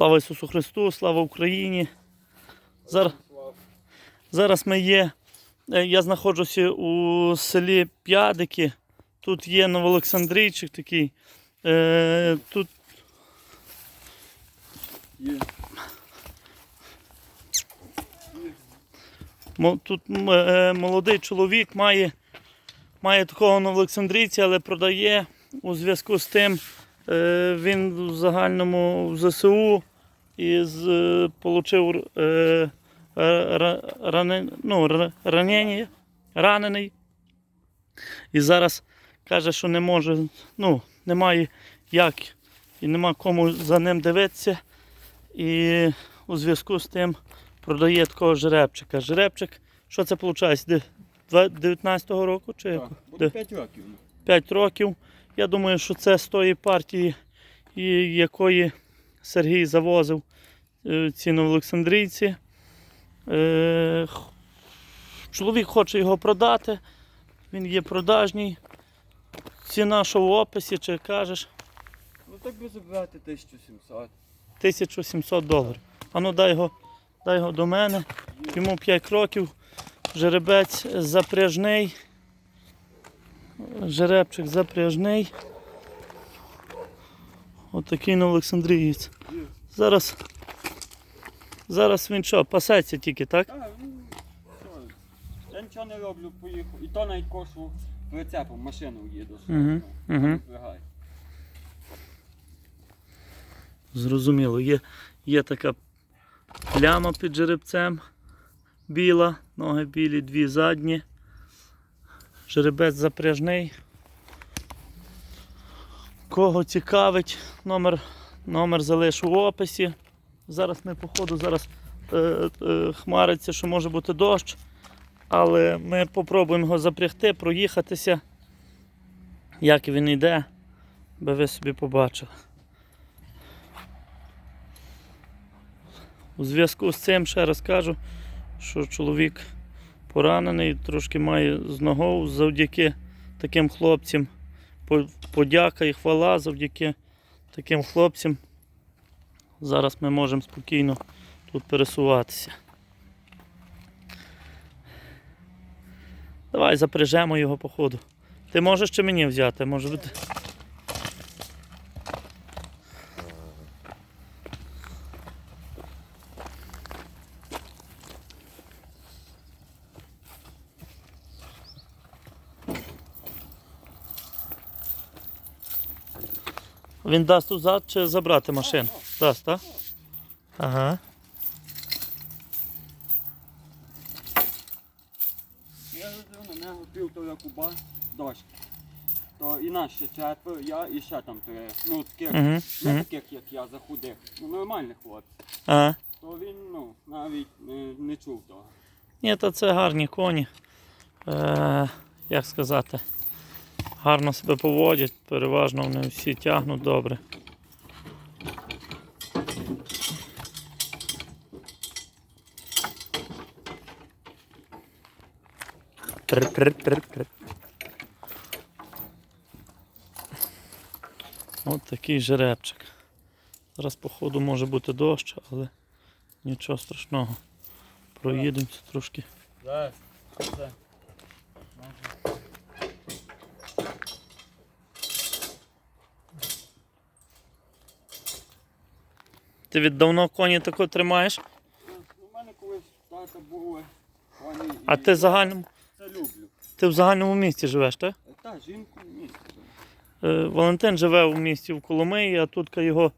Слава Ісусу Христу, слава Україні. Зараз, зараз ми є. е, Я знаходжуся у селі П'ядики. Тут є Новоолександрійчик такий. Е, тут Є. Тут е, молодий чоловік має, має такого новоолександрійця, але продає у зв'язку з тим, е, він в загальному в ЗСУ і з, е, получив е, е, ну, ранення, ранений. І зараз каже, що не може, ну, немає як і нема кому за ним дивитися. І у зв'язку з тим продає такого жеребчика. Жеребчик, що це виходить? 19-го року чи Так, буде 5 років. 5 років. Я думаю, що це з тої партії, якої Сергій завозив е, ці новоолександрійці. Е, Чоловік хоче його продати, він є продажній. Ціна, що в описі, чи кажеш, Ну так би забрати 1700. 1700 доларів. А ну дай його, дай його до мене. Йому 5 років. Жеребець запряжний. Жеребчик запряжний. Отакий на Олександрієць. Зараз. Зараз він що, пасеться тільки, так? Так, ну, я нічого не роблю, поїхав. І то навіть кошу прицепом, машину їду. Зрозуміло, є, є така пляма під жеребцем біла, ноги білі, дві задні. Жеребець запряжний. Кого цікавить, номер, номер залишу в описі. Зараз ми, походу, зараз е, е, хмариться, що може бути дощ. Але ми попробуємо його запрягти, проїхатися. Як він йде, би ви собі побачили. У зв'язку з цим ще раз кажу, що чоловік поранений, трошки має з ногою завдяки таким хлопцям. По- Подяка і хвала завдяки таким хлопцям. Зараз ми можемо спокійно тут пересуватися. Давай запряжемо його по ходу. Ти можеш чи мені взяти? Може бути. Він дасть тут зад чи забрати машину? Дасть, так? Ага. Я розив на нього півтора куба дошки. То і нас ще четверо, я і ще там три. Ну, таких, Угу. не таких, як я, захудих. Ну, нормальних хлопців. Ага. То він, ну, навіть не, не чув того. Ні, то це гарні коні. Е, як сказати, гарно себе поводять, переважно вони всі тягнуть добре. От такий жеребчик. Зараз, походу, може бути дощ, але нічого страшного. Проїдемося трошки. Ти від давно коні тако тримаєш, Ну, У мене колись тата були. Вони а ти в загальному, це люблю. ти в загальному місті живеш, так? Та, жінку в місті. Е, Валентин живе у місті в Коломиї, а тут його.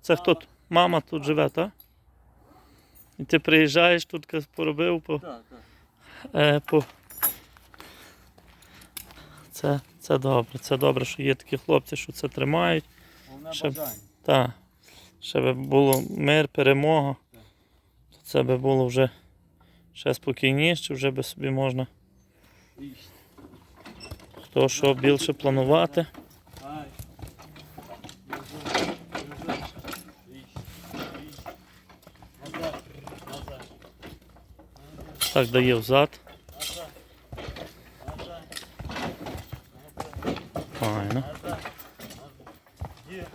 Це хто? Мама тут живе, так? І ти приїжджаєш, тут поробив по. Так, так. Е, по... Це, це добре. Це добре, що є такі хлопці, що це тримають. Головне Ще- бажання. Так. Ще би було мир, перемога. Це би було вже ще спокійніше, вже би собі можна хто що більше планувати. Так дає взад. назад, назад, Файно. назад. Є.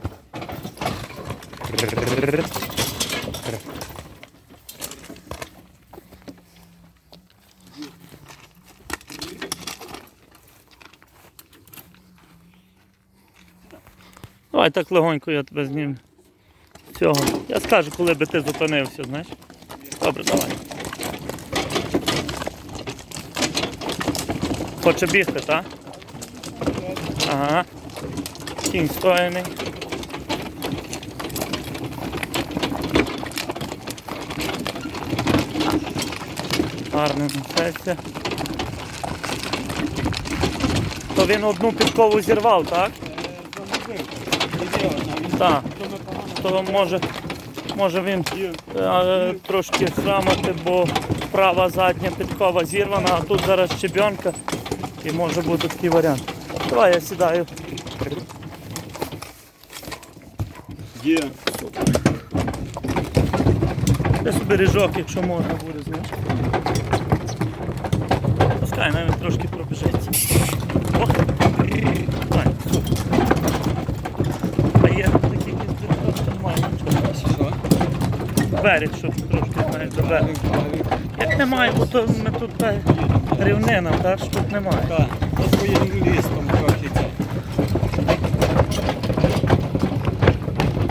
Давай так легонько я тебе зніму. Цього. Я скажу, коли би ти зупинився, знаєш. Добре, давай. Хоче бігти, так? Ага. Кінь стояний. Гарно несеться. То він одну підкову зірвав, так? Так. То може, може він е, трошки срамати, бо права задня підкова зірвана, а тут зараз щебенка і може бути такий варіант. Давай я сідаю. Є. Де собі ріжок, якщо можна буде, Пускай навіть трошки пробіжиться. Ох! Давай, супер. А є такі кінці, нічого. Берег, щоб трошки знаєш, до берега. Як немає, бо то ми тут та рівнина, так, що тут немає. Так, за своїм лістом трохи.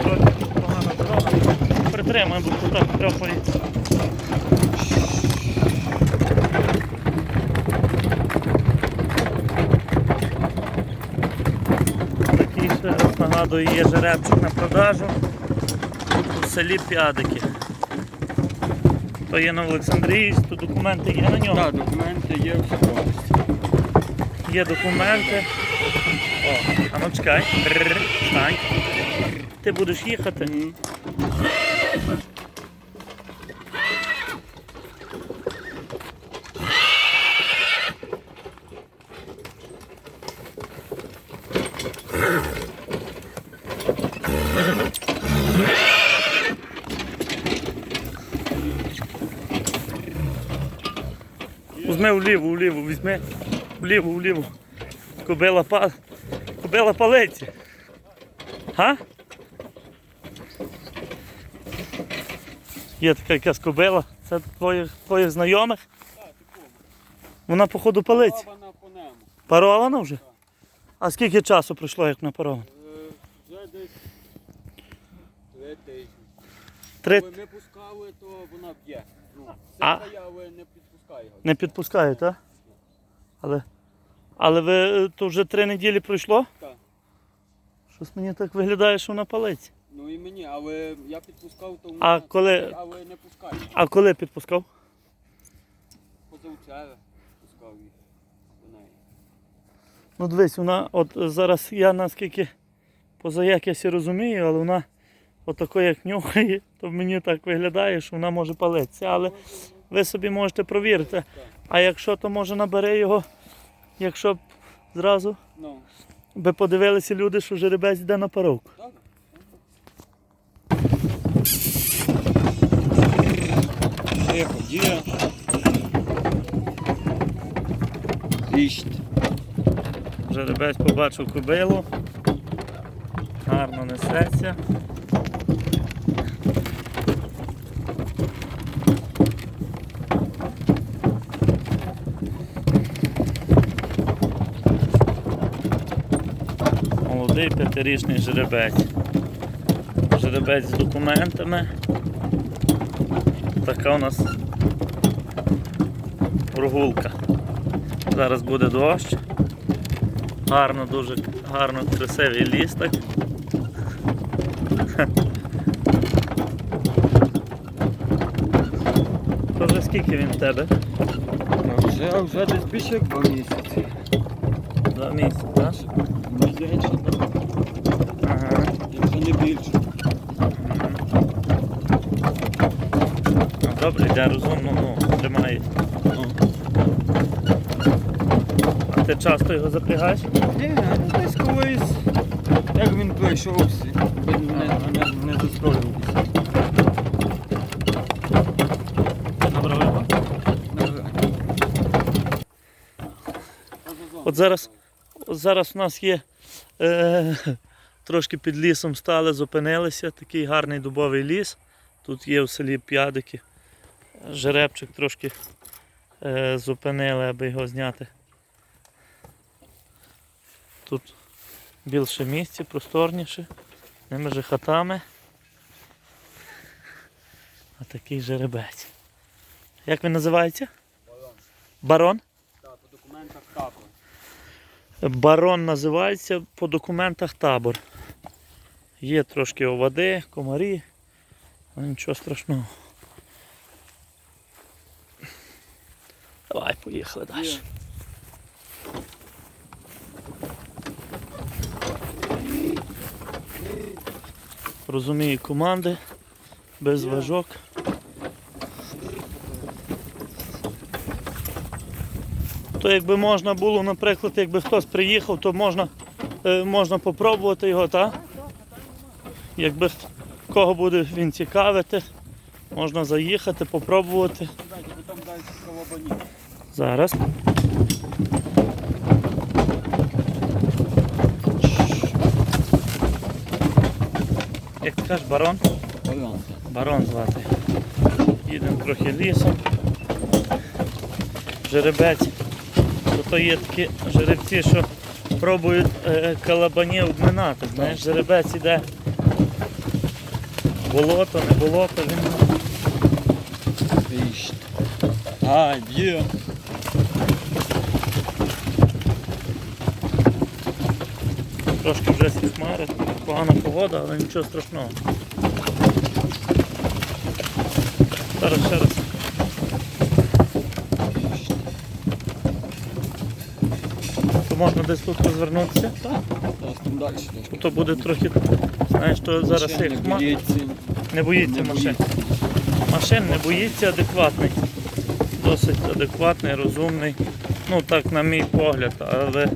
Трохи тут погана дорога. Притримай, бо тут так трьохається. Такий ще є жеребчик на продажу Тут у селі П'ядики. То є на Олександрії, то документи є на нього. Так, документи є все повністю. Є документи. О, а ну чекай. Стань. Ти будеш їхати. Мгм. Візьми вліво, вліво, візьми. Вліво, вліво. Кобила па... Кобила палиці. Га? Є така якась кобила. Це твоїх, твоїх знайомих? Вона походу понему. Парована вже? А скільки часу пройшло, як на парована? Е, Вже десь три тижні. Три ми пускали, то вона б'є. Ну, це заяви не підпускає. Не підпускає, так? Але, але ви е, то вже три неділі пройшло? Так. Щось мені так виглядає, що вона палиці. Ну і мені, але я підпускав, то А коли- але не пускає. А коли підпускав? Позавчора пускав до неї. Ну дивись, вона от зараз я наскільки поза як я сі розумію, але вона отако як нюхає, то мені так виглядає, що вона може палитися. Але ви собі можете провірити. А якщо, то може набере його, якщо б зразу Ну, би подивилися люди, що жеребець йде на паровку. Тихо. Жеребець побачив кобилу. Гарно несеться. Молодий п'ятирічний жеребець. Жеребець з документами. Така у нас прогулка. Зараз буде дощ. Гарно, дуже гарно, красивий ліс так. То вже скільки він в тебе? Ну, Вже, вже десь більше як два місяці. Два місяці, так? Мені здається, так. Ага. Якщо не більше. Добре, йде розумно, ну, тримає. Ну. А ти часто його запрягаєш? Ні, ну, десь колись, як він прийшовся, він не, не, не застроювався. Добре. От зараз, от зараз у нас є е, трошки під лісом стали, зупинилися, такий гарний дубовий ліс. Тут є в селі п'ядики. Жеребчик трошки е, зупинили, аби його зняти. Тут більше місця, просторніше, ними же хатами. А такий жеребець. Як він називається? Барон? Барон? Так, по документах капли. Барон називається по документах табор. Є трошки овади, комарі, але нічого страшного. Давай, поїхали далі. Розумію команди, без важок. То якби можна було, наприклад, якби хтось приїхав, то можна, е, можна попробувати його, так? Якби кого буде він цікавити, можна заїхати, попробувати. Зараз. Як ти кажеш, барон? Барон звати. Їдемо трохи лісом. Жеребець. То є такі жеребці, що пробують е, калабанів обминати. Знаєш, жеребець іде. Болото, не болото, він. А, є. трошки вже сі хмари, погана погода, але нічого страшного. Зараз ще раз. То можна десь тут розвернутися, Зараз там далі то буде трохи, знаєш, то зараз Машин як не боїться. Не боїться Не машин. Машин не боїться, адекватний. Досить адекватний, розумний. Ну так, на мій погляд, але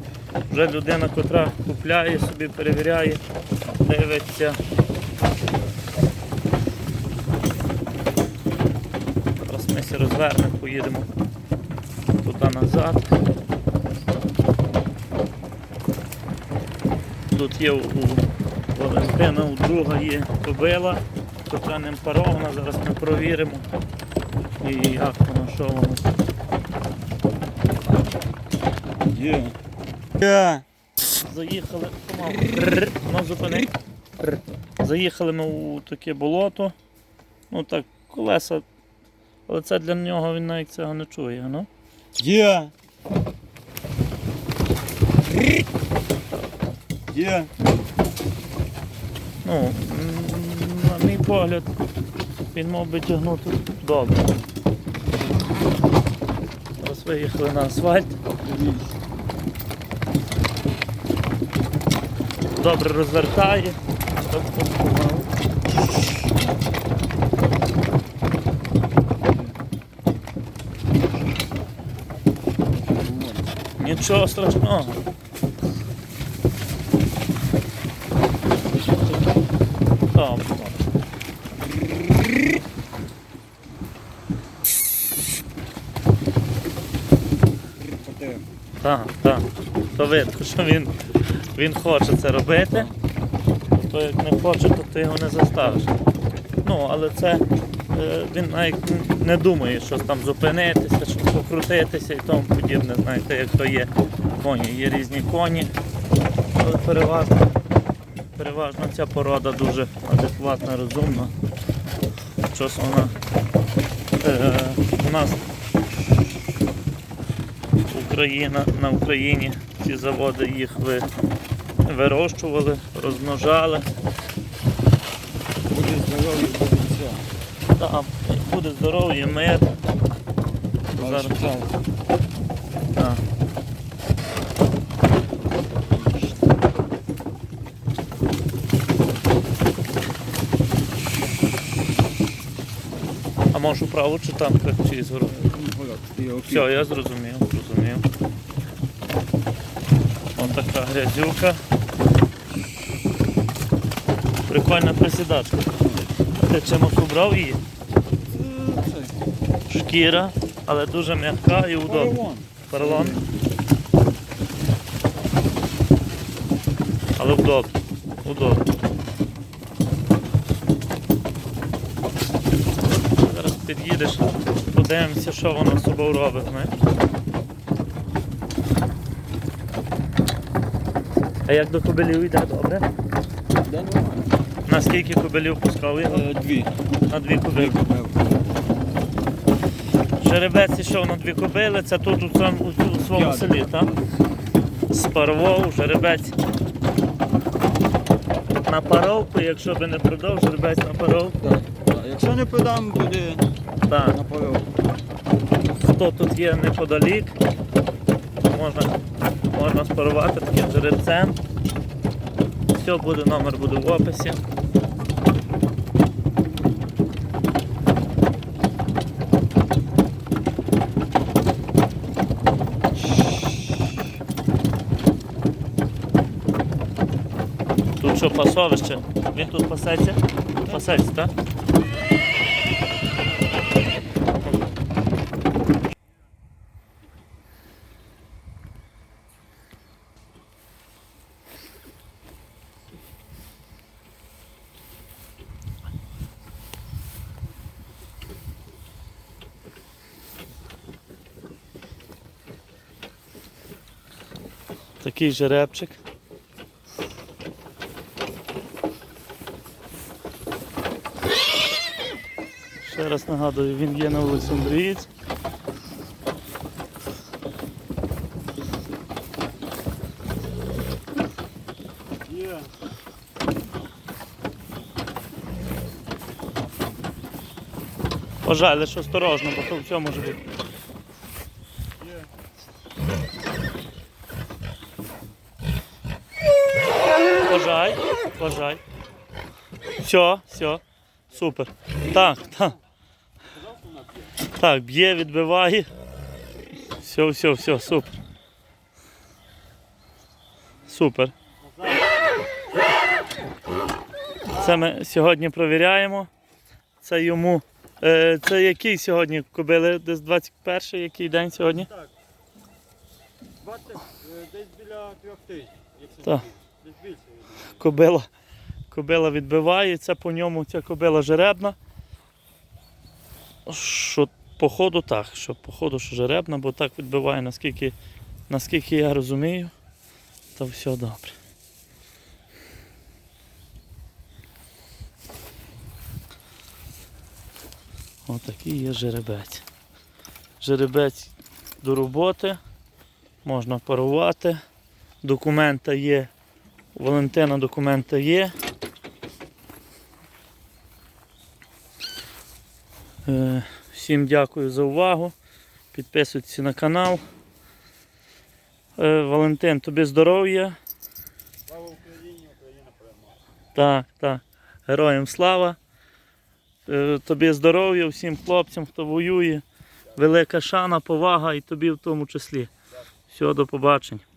вже людина, котра купляє собі, перевіряє, дивиться. Зараз ми всі розвернемо, поїдемо туди назад. Тут є у Валентина, у друга є кобила, котра ним парована, зараз ми провіримо. І як воно, що воно. Є. Є. Заїхали, помалу. Ну, зупини. Заїхали ми у таке болото. Ну так, колеса. Але це для нього він навіть цього не чує, ну. Є. Є. Ну, на мій погляд, він мав би тягнути добре. Зараз виїхали на асфальт. Добре розвертає. Нічого страшного. Добре. Так, так. То видно, що він, він хоче це робити. То як не хоче, то ти його не заставиш. Ну, але це е, він навіть не думає, що там зупинитися, що покрутитися і тому подібне. Знаєте, як то є коні. Є різні коні, але переважно, переважно ця порода дуже адекватна, розумна. Щось вона е, у нас Україна, на Україні ці заводи їх ви, вирощували, розмножали. Буде здоров'я, все. Там буде здоров'я, мир. Зараз. Так. А можу право чи там чи згору? Все, я зрозумів, зрозумів. Ось така грязюка. Прикольна присідачка. Ти чимось убрав її? Шкіра, але дуже м'яка і удобна. Поролон. Але удобно. Удобно. під'їдеш, подивимося, що воно з собою робить. Знаєш. А як до кобилів йде добре? Де нормально? На скільки кобилів пускав його? Е, Дві. На дві кобили. Жеребець ішов на дві кобили, це тут у, цьому, у, своєму П'ятий. селі, так? Спарував, жеребець на паровку, якщо би не продав, жеребець на паровку. Так, так. Якщо не продам, буде Так. на порог. Хто тут є неподалік, можна, можна спарувати таким жеребцем. Все буде, номер буде в описі. Тут що пасовище? Він тут пасеться? Пасеться, так? Такий жеребчик. Ще раз нагадую, він є на вулиці Андріїць. Є. Пожалуй, лише осторожно, бо то в цьому може. Є. Пожай. Все, все. Супер. Так, так. Так, б'є, відбиває. Все, все, все, супер. Супер. Це ми сьогодні провіряємо. Це йому. Е, це який сьогодні кобили? Десь 21-й, який день сьогодні? Так. 20, е, десь біля трьох тижнів. Якщо Так. не більше. Десь більше. я думаю. Кобила, кобила відбивається, по ньому ця кобила жеребна. Що походу так, що походу що жеребна, бо так відбиває, наскільки, наскільки я розумію, то все добре. Отакий є жеребець. Жеребець до роботи, можна парувати, документа є Валентина документи є. Е, Всім дякую за увагу. Підписуйтесь на канал. Е, Валентин, тобі здоров'я. Слава Україні, Україна перемога. Так, так. Героям слава. Е, Тобі здоров'я, всім хлопцям, хто воює. Велика шана, повага і тобі в тому числі. Всього до побачення.